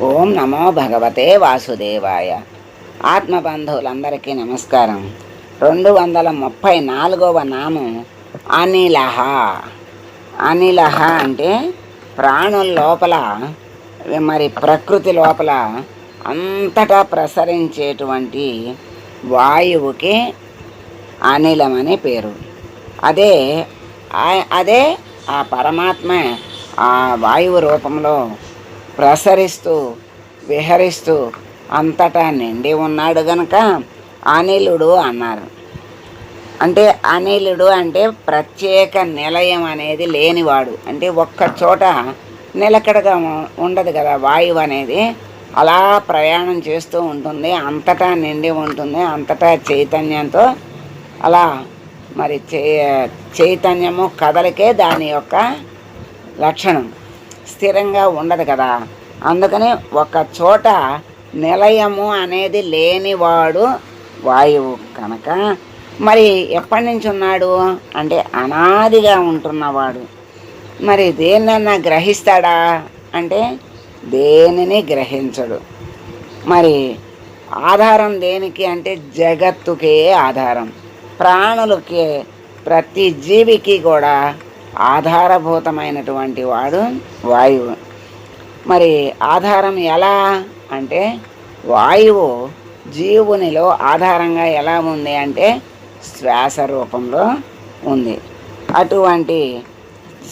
ఓం నమో భగవతే వాసుదేవాయ. ఆత్మబంధువులందరికీ నమస్కారం. రెండు వందల ముప్పై నాలుగవ నామం అనిలహ. అనిలహ అంటే ప్రాణుల లోపల మరి ప్రకృతి లోపల అంతటా ప్రసరించేటువంటి వాయువుకి అనిలం అనే పేరు. అదే అదే ఆ పరమాత్మ ఆ వాయువు రూపంలో ప్రసరిస్తూ విహరిస్తూ అంతటా నిండి ఉన్నాడు గనక అనిలుడు అన్నారు. అంటే అనిలుడు అంటే ప్రత్యేక నిలయం అనేది లేనివాడు. అంటే ఒక్క చోట నిలకడగా ఉండదు కదా వాయువు అనేది. అలా ప్రయాణం చేస్తూ ఉంటుంది అంతటా నిండి ఉంటుంది అంతటా చైతన్యంతో అలా మరి చే చైతన్యము కదలికే దాని యొక్క లక్షణం. స్థిరంగా ఉండదు కదా. అందుకని ఒక చోట నిలయము అనేది లేనివాడు వాయువు కనుక మరి ఎప్పటి నుంచి ఉన్నాడు? అంటే అనాదిగా ఉంటున్నవాడు. మరి దేన్నన్నా గ్రహిస్తాడా? అంటే దేనిని గ్రహించడు. మరి ఆధారం దేనికి అంటే జగత్తుకే ఆధారం. ప్రాణులకి ప్రతి జీవికి కూడా ఆధారభూతమైనటువంటి వాడు వాయువు. మరి ఆధారం ఎలా? అంటే వాయువు జీవునిలో ఆధారంగా ఎలా ఉంది? అంటే శ్వాస రూపంలో ఉంది. అటువంటి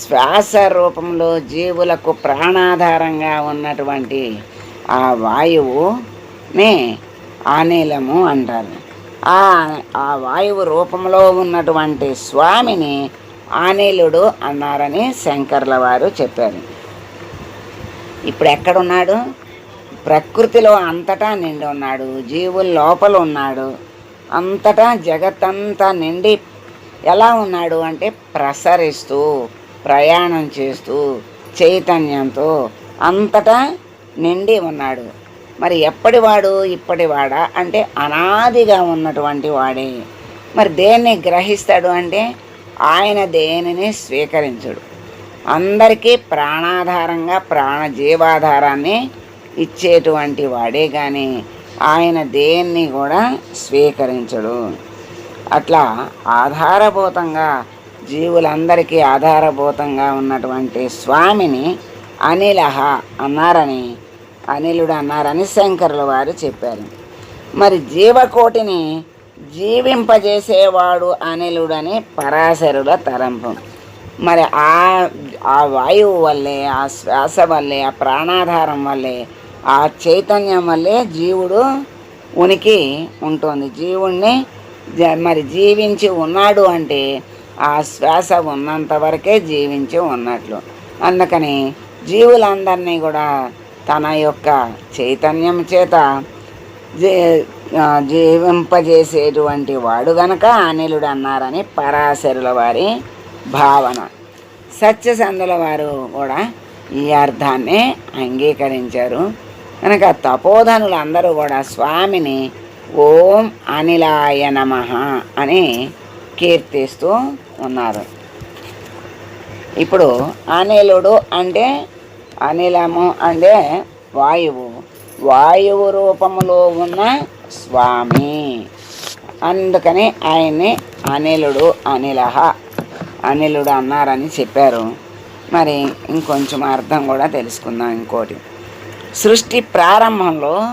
శ్వాస రూపంలో జీవులకు ప్రాణాధారంగా ఉన్నటువంటి ఆ వాయువుని అనిలము అంటారు. ఆ ఆ వాయువు రూపంలో ఉన్నటువంటి స్వామిని ఆనేలుడు అన్నారని శంకర్ల వారు చెప్పారు. ఇప్పుడు ఎక్కడున్నాడు? ప్రకృతిలో అంతటా నిండి ఉన్నాడు జీవుల లోపల ఉన్నాడు అంతటా జగత్తంతా నిండి ఎలా ఉన్నాడు అంటే ప్రసరిస్తూ ప్రయాణం చేస్తూ చైతన్యంతో అంతటా నిండి ఉన్నాడు. మరి ఎప్పటివాడు ఇప్పటివాడా అంటే అనాదిగా ఉన్నటువంటి వాడే. మరి దేన్ని గ్రహిస్తాడు అంటే ఆయన దేనిని స్వీకరించడు? అందరికీ ప్రాణాధారంగా ప్రాణ జీవాధారాన్ని ఇచ్చేటువంటి వాడే కానీ ఆయన దేన్ని కూడా స్వీకరించడు. అట్లా ఆధారభూతంగా జీవులందరికీ ఆధారభూతంగా ఉన్నటువంటి స్వామిని అనిలహ అన్నారని అనిలుడు అన్నారని శంకరుల వారు చెప్పారు. మరి జీవకోటిని జీవింపజేసేవాడు అనిలుడని పరాశరుల తరంపు. మరి ఆ ఆ వాయువు వల్లే ఆ శ్వాస వల్లే ఆ ప్రాణాధారం వల్లే ఆ చైతన్యం వల్లే జీవుడు ఉనికి ఉంటుంది. జీవుణ్ణి జ- మరి జీవించి ఉన్నాడు అంటే ఆ శ్వాస ఉన్నంత వరకే జీవించి ఉన్నట్లు. అందుకని జీవులందరినీ కూడా తన యొక్క చైతన్యం చేత జీవింపజేసేటువంటి వాడు గనక అనిలుడు అన్నారని పరాశరుల వారి భావన. సత్యసంధుల వారు కూడా ఈ అర్థాన్ని అంగీకరించారు. కనుక తపోధనులు అందరూ కూడా స్వామిని ఓం అనిలాయ నమ అని కీర్తిస్తూ ఉన్నారు. ఇప్పుడు అనిలుడు అంటే అనిలము అంటే వాయువు. వాయువు రూపములో ఉన్న స్వామి. అందుకని ఆయన్ని అనిలుడు అనిలహ అనిలుడు అన్నారని చెప్పారు. మరి ఇంకొంచెం అర్థం కూడా తెలుసుకుందాం ఇంకోటి. సృష్టి ప్రారంభంలో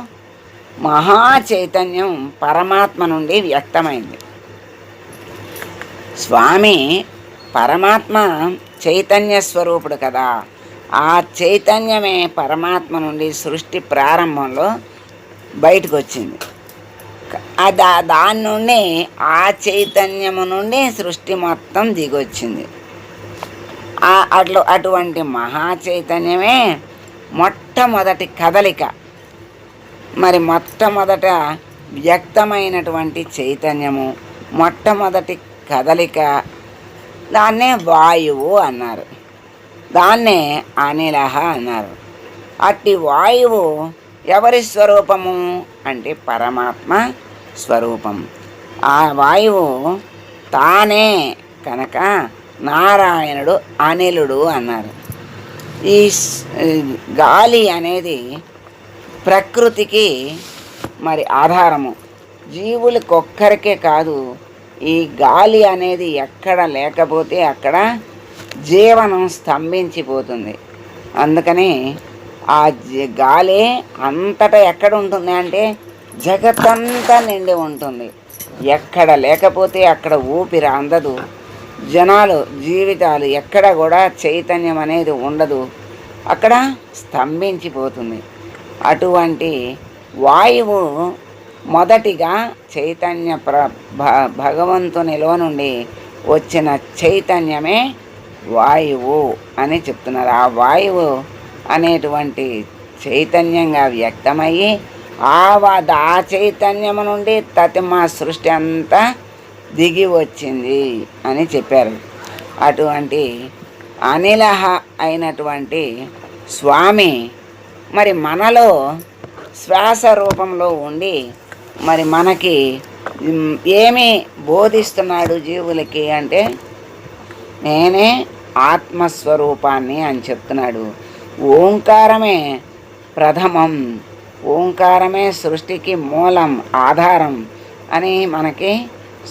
మహా చైతన్యం పరమాత్మ నుండి వ్యక్తమైంది. స్వామి పరమాత్మ చైతన్య స్వరూపుడు కదా. ఆ చైతన్యమే పరమాత్మ నుండి సృష్టి ప్రారంభంలో బయటకు వచ్చింది దా దాని నుండి ఆ చైతన్యము నుండి సృష్టి మొత్తం దిగొచ్చింది. ఆ అట్లు అటువంటి మహా చైతన్యమే మొట్టమొదటి కదలిక. మరి మొట్టమొదట వ్యక్తమైనటువంటి చైతన్యము మొట్టమొదటి కదలిక దాన్నే వాయువు అన్నారు. దాన్నే అనిలహ అన్నారు. అట్టి వాయువు ఎవరి స్వరూపము? అంటే పరమాత్మ స్వరూపం. ఆ వాయువు తానే కనుక నారాయణుడు అనిలుడు అన్నారు. ఈ స్- గాలి అనేది ప్రకృతికి మరి ఆధారము. జీవులకొక్కరికే కాదు ఈ గాలి అనేది ఎక్కడ లేకపోతే అక్కడ జీవనం స్తంభించిపోతుంది. అందుకని ఆ గాలి అంతటా ఎక్కడ ఉంటుంది అంటే జగత్తంతా నిండి ఉంటుంది. ఎక్కడ లేకపోతే అక్కడ ఊపిరి అందదు. జనాలు జీవితాలు ఎక్కడ కూడా చైతన్యం అనేది ఉండదు. అక్కడ స్తంభించిపోతుంది. అటువంటి వాయువు మొదటిగా చైతన్య ప్ర భ- భగవంతునిలో నుండి వచ్చిన చైతన్యమే వాయువు అని చెప్తున్నారు. ఆ వాయువు అనేటువంటి చైతన్యంగా వ్యక్తమయ్యి ఆ వా- ఆ చైతన్యము నుండి తతిమా సృష్టి అంతా దిగి వచ్చింది అని చెప్పారు. అటువంటి అనిలహ అయినటువంటి స్వామి మరి మనలో శ్వాస రూపంలో ఉండి మరి మనకి ఏమి బోధిస్తున్నాడు జీవులకి అంటే నేనే ఆత్మస్వరూపాన్ని అని చెప్తున్నాడు. ఓంకారమే ప్రథమం ఓంకారమే సృష్టికి మూలం ఆధారం అని మనకి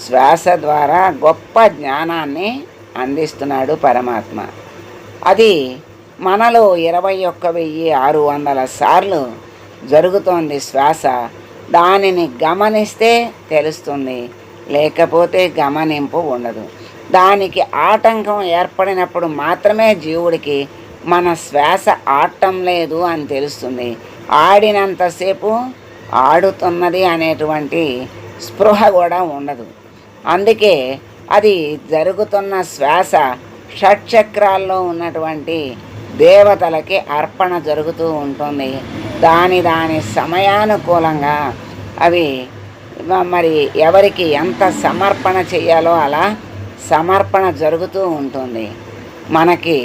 శ్వాస ద్వారా గొప్ప జ్ఞానాన్ని అందిస్తున్నాడు పరమాత్మ. అది మనలో ఇరవై ఒక్క వెయ్యి ఆరు వందల సార్లు జరుగుతోంది శ్వాస. దానిని గమనిస్తే తెలుస్తుంది. లేకపోతే గమనింపు ఉండదు. దానికి ఆటంకం ఏర్పడినప్పుడు మాత్రమే జీవుడికి మన శ్వాస ఆడటం లేదు అని తెలుస్తుంది. ఆడినంతసేపు ఆడుతున్నది అనేటువంటి స్పృహ కూడా ఉండదు. అందుకే అది జరుగుతున్న శ్వాస షట్చక్రాల్లో ఉన్నటువంటి దేవతలకి అర్పణ జరుగుతూ ఉంటుంది. దాని దాని సమయానుకూలంగా అవి మరి ఎవరికి ఎంత సమర్పణ చేయాలో అలా సమర్పణ జరుగుతూ ఉంటుంది. మనకి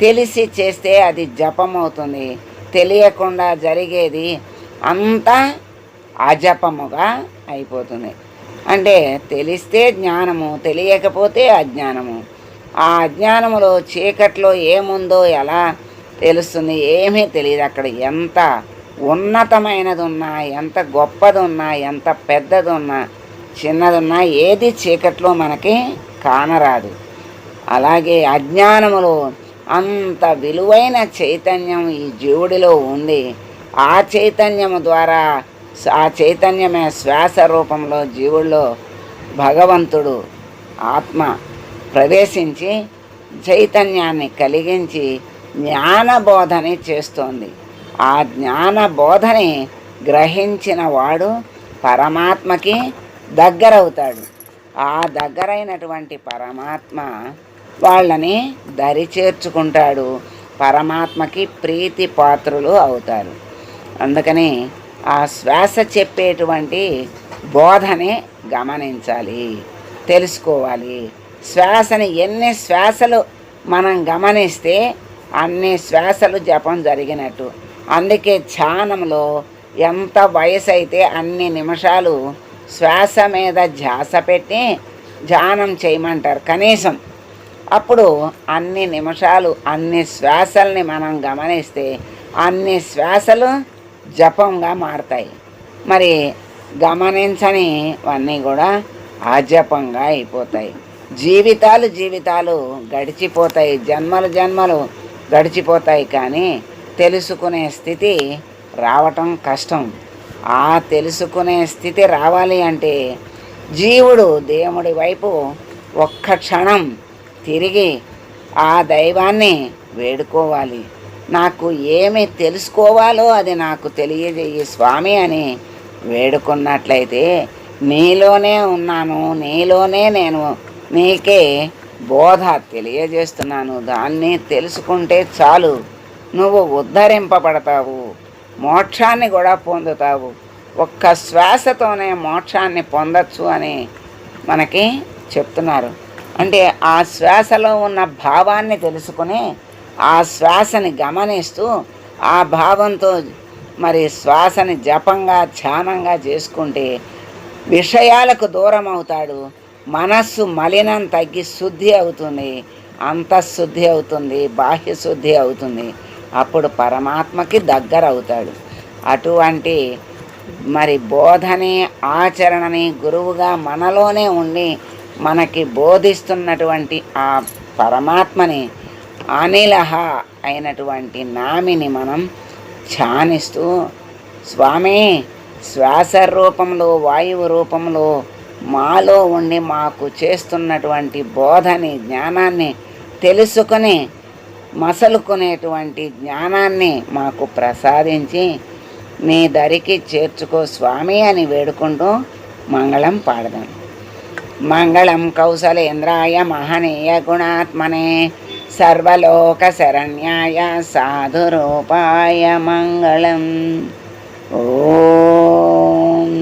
తెలిసి చేస్తే అది జపం అవుతుంది తెలియకుండా జరిగేది అంతా అజపముగా అయిపోతుంది. అంటే తెలిస్తే జ్ఞానము తెలియకపోతే అజ్ఞానము. ఆ అజ్ఞానములో చీకట్లో ఏముందో ఎలా తెలుస్తుంది? ఏమీ తెలియదు. అక్కడ ఎంత ఉన్నతమైనది ఉన్నా ఎంత గొప్పది ఉన్నా ఎంత పెద్దది ఉన్నా చిన్నది ఉన్నా ఏది చీకట్లో మనకి కానరాదు. అలాగే అజ్ఞానములో అంత విలువైన చైతన్యం ఈ జీవుడిలో ఉంది. ఆ చైతన్యము ద్వారా ఆ చైతన్యమే శ్వాస రూపంలో జీవుల్లో భగవంతుడు ఆత్మ ప్రవేశించి చైతన్యాన్ని కలిగించి జ్ఞానబోధని చేస్తోంది. ఆ జ్ఞాన బోధని గ్రహించిన వాడు పరమాత్మకి దగ్గరవుతాడు. ఆ దగ్గరైనటువంటి పరమాత్మ వాళ్ళని దరి చేర్చుకుంటాడు. పరమాత్మకి ప్రీతి పాత్రులు అవుతారు. అందుకని ఆ శ్వాస చెప్పేటువంటి బోధనే గమనించాలి తెలుసుకోవాలి. శ్వాసని ఎన్ని శ్వాసలు మనం గమనిస్తే అన్ని శ్వాసలు జపం జరిగినట్టు. అందుకే ధ్యానంలో ఎంత వయసు అయితే అన్ని నిమిషాలు శ్వాస మీద ధ్యాస పెట్టి ధ్యానం చేయమంటారు కనీసం. అప్పుడు అన్ని నిమిషాలు అన్ని శ్వాసల్ని మనం గమనిస్తే అన్ని శ్వాసలు జపంగా మారతాయి. మరి గమనించనివన్నీ కూడా అజపంగా అయిపోతాయి. జీవితాలు జీవితాలు గడిచిపోతాయి. జన్మలు జన్మలు గడిచిపోతాయి కానీ తెలుసుకునే స్థితి రావటం కష్టం. ఆ తెలుసుకునే స్థితి రావాలి అంటే జీవుడు దేవుడి వైపు ఒక్క క్షణం తిరిగి ఆ దైవాన్ని వేడుకోవాలి. నాకు ఏమి తెలుసుకోవాలో అది నాకు తెలియజేయి స్వామి అని వేడుకున్నట్లయితే నీలోనే ఉన్నాను నీలోనే నేను నీకే బోధ తెలియజేస్తున్నాను. దాన్ని తెలుసుకుంటే చాలు. నువ్వు ఉద్ధరింపబడతావు. మోక్షాన్ని కూడా పొందుతావు. ఒక్క శ్వాసతోనే మోక్షాన్ని పొందొచ్చు అని మనకి చెప్తున్నారు. అంటే ఆ శ్వాసలో ఉన్న భావాన్ని తెలుసుకుని ఆ శ్వాసని గమనిస్తూ ఆ భావంతో మరి శ్వాసని జపంగా ధ్యానంగా చేసుకుంటే విషయాలకు దూరం అవుతాడు మనస్సు మలినం తగ్గి శుద్ధి అవుతుంది. అంతఃశుద్ధి అవుతుంది బాహ్య శుద్ధి అవుతుంది. అప్పుడు పరమాత్మకి దగ్గర అవుతాడు అటువంటి మరి బోధని ఆచరణని గురువుగా మనలోనే ఉండి మనకి బోధిస్తున్నటువంటి ఆ పరమాత్మని అనిలహ అయినటువంటి నామిని మనం ఛానిస్తూ స్వామి శ్వాస రూపంలో వాయువు రూపంలో మాలో ఉండి మాకు చేస్తున్నటువంటి బోధని జ్ఞానాన్ని తెలుసుకొని మసలుకునేటువంటి జ్ఞానాన్ని మాకు ప్రసాదించి నీ దరికి చేర్చుకో స్వామి అని వేడుకుంటూ మంగళం పాడదాం. మంగళం కౌశలేంద్రాయ మహనీయ గుణాత్మనే సర్వలోక శరణ్యాయ సాధురూపాయ మంగళం. ఓం